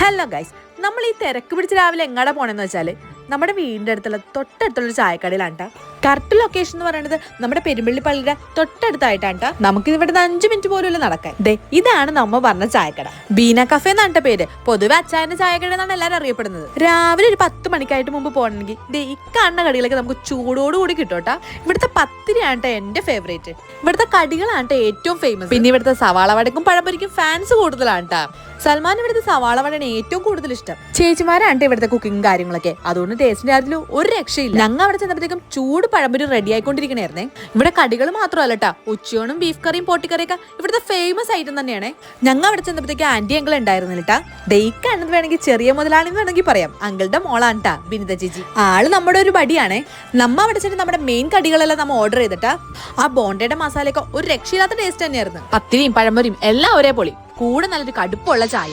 Hello guys നമ്മൾ ഈ തിരക്ക് പിടിച്ച് രാവിലെ എങ്ങടെ പോണെന്ന് വെച്ചാൽ നമ്മുടെ വീടിന്റെ അടുത്തുള്ള തൊട്ടടുത്തുള്ള ചായക്കടയിലാണ് കേട്ടോ കറക്റ്റ് ലൊക്കേഷൻ എന്ന് പറയുന്നത് നമ്മുടെ പെരുമ്പള്ളി പള്ളിയുടെ തൊട്ടടുത്തായിട്ടാണ് കേട്ടോ നമുക്ക് നിന്ന് അഞ്ച് മിനിറ്റ് പോലും നടക്കാൻ. ദേ ഇതാണ് നമ്മൾ പറഞ്ഞ ചായക്കട. ബീന കഫേ എന്നാണ് പേര്. പൊതുവെ അച്ചായന്റെ ചായക്കട എന്നാണ് എല്ലാവരും അറിയപ്പെടുന്നത്. രാവിലെ ഒരു പത്ത് മണിക്കായിട്ട് മുമ്പ് പോകണമെങ്കിൽ ദേ ഈ കാണുന്ന കടികളൊക്കെ നമുക്ക് ചൂടോടുകൂടി കേട്ടോ ഇവിടുത്തെ പത്തിരിയാണ് എന്റെ ഫേവറേറ്റ് ഇവിടുത്തെ കടികളാണ് ഏറ്റവും ഫേമസ് പിന്നെ ഇവിടുത്തെ സവാള വടക്കും പഴംപൊരിക്കും ഫാൻസ് കൂടുതലാണ് ട്ടാ സൽമാൻ ഇവിടുത്തെ സവാള വടയാണ് ഏറ്റവും കൂടുതൽ ഇഷ്ടം. ചേച്ചിമാരാണ് ഇവിടുത്തെ കുക്കിംഗ് കാര്യങ്ങളൊക്കെ. അതുകൊണ്ട് ടേസ്റ്റിന്റെ കാര്യത്തിൽ ഒരു രക്ഷയില്ല. ഞങ്ങൾ അവിടെ ചെന്നപ്പോഴത്തേക്കും ചൂട് പഴംപൊരി റെഡി ആയിക്കൊണ്ടിരിക്കണായിരുന്നേ. ഇവിടെ കടികൾ മാത്രമല്ല കേട്ടാ ഉച്ചയോണും ബീഫ് കറിയും പൊട്ടിക്കറിയൊക്കെ ഇവിടുത്തെ ഫേമസ് ഐറ്റം തന്നെയാണ്. ഞങ്ങൾ അവിടെ ചെന്നപ്പോഴത്തേക്ക് ആന്റി അങ്കിൾ ഉണ്ടായിരുന്നില്ല ഡേക്ക് ഡെയ്ക്കാണെന്ന് വേണമെങ്കിൽ ചെറിയ മുതലാണെന്ന് വേണമെങ്കിൽ പറയാം. അങ്കിളുടെ മോളാണ് ട്ടാ ബിനിത ചേച്ചി. ആൾ നമ്മുടെ ഒരു ബടിയാണേ. നമ്മ അവിടെ ചെന്ന് നമ്മുടെ മെയിൻ കടികളെല്ലാം നമ്മൾ ഓർഡർ ചെയ്തിട്ടാ. ആ ബോണ്ടയുടെ മസാലയൊക്കെ ഒരു രക്ഷയില്ലാത്ത ടേസ്റ്റ് തന്നെയായിരുന്നു. പത്തിരിയും പഴംപൊരിയും എല്ലാം ഒരേ പൊളി കൂടെ നല്ലൊരു കടുപ്പുള്ള ചായ.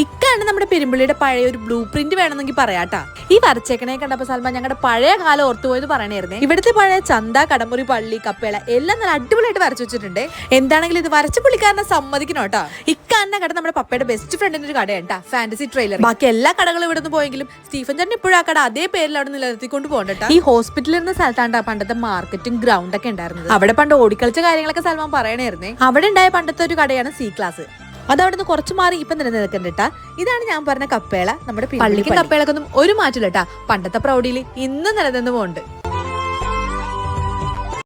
ഇക്കാണ് നമ്മുടെ പെരുമ്പള്ളിയുടെ പഴയ ഒരു ബ്ലൂ പ്രിന്റ് വേണമെന്നെങ്കിൽ പറയാട്ടാ. ഈ വരച്ചേക്കണേ കണ്ടപ്പോ സൽമാൻ ഞങ്ങളുടെ പഴയ കാലം ഓർത്തുപോയത് പറയണായിരുന്നേ. ഇവിടുത്തെ പഴയ ചന്ത കടമുറി പള്ളി കപ്പേള എല്ലാം നല്ല അടിപൊളിയായിട്ട് വരച്ചു വെച്ചിട്ടുണ്ട്. എന്താണെങ്കിലും ഇത് വരച്ച പുള്ളിക്കാരനെ സമ്മതിക്കണം കേട്ടോ. ഇക്കാന്ന കട നമ്മുടെ പപ്പയുടെ ബെസ്റ്റ് ഫ്രണ്ടിന്റെ ഒരു കടയാണ് ട്ടാ ഫാന്റസി ട്രെയിലർ ബാക്കി എല്ലാ കടകളും ഇവിടെ നിന്ന് പോയെങ്കിലും സ്റ്റീഫൻ ചേട്ടൻ ഇപ്പോഴും ആ കട അതേ പേരിൽ അവിടെ നിലനിർത്തിക്കൊണ്ട് പോകണ്ട ഈ ഹോസ്പിറ്റലിൽ ഇരുന്ന സ്ഥലത്താണ് പണ്ടത്തെ മാർക്കറ്റും ഗ്രൗണ്ട് ഒക്കെ ഉണ്ടായിരുന്നത്. അവിടെ പണ്ട് ഓടിക്കളിച്ച കാര്യങ്ങളൊക്കെ സൽമാൻ പറയണായിരുന്നേ. അവിടെ ഉണ്ടായ പണ്ടത്തെ ഒരു കടയാണ് സി ക്ലാസ് അത് അവിടെ നിന്ന് കുറച്ച് മാറി ഇപ്പം നിലനിൽക്കണ്ടട്ടാ ഇതാണ് ഞാൻ പറഞ്ഞ കപ്പേള നമ്മുടെ പള്ളിക്കും കപ്പേളക്കൊന്നും ഒരു മാറ്റില്ല കേട്ടാ പണ്ടത്തെ പ്രൗഢിയിൽ ഇന്നും നിലനിന്ന് പോകുന്നുണ്ട്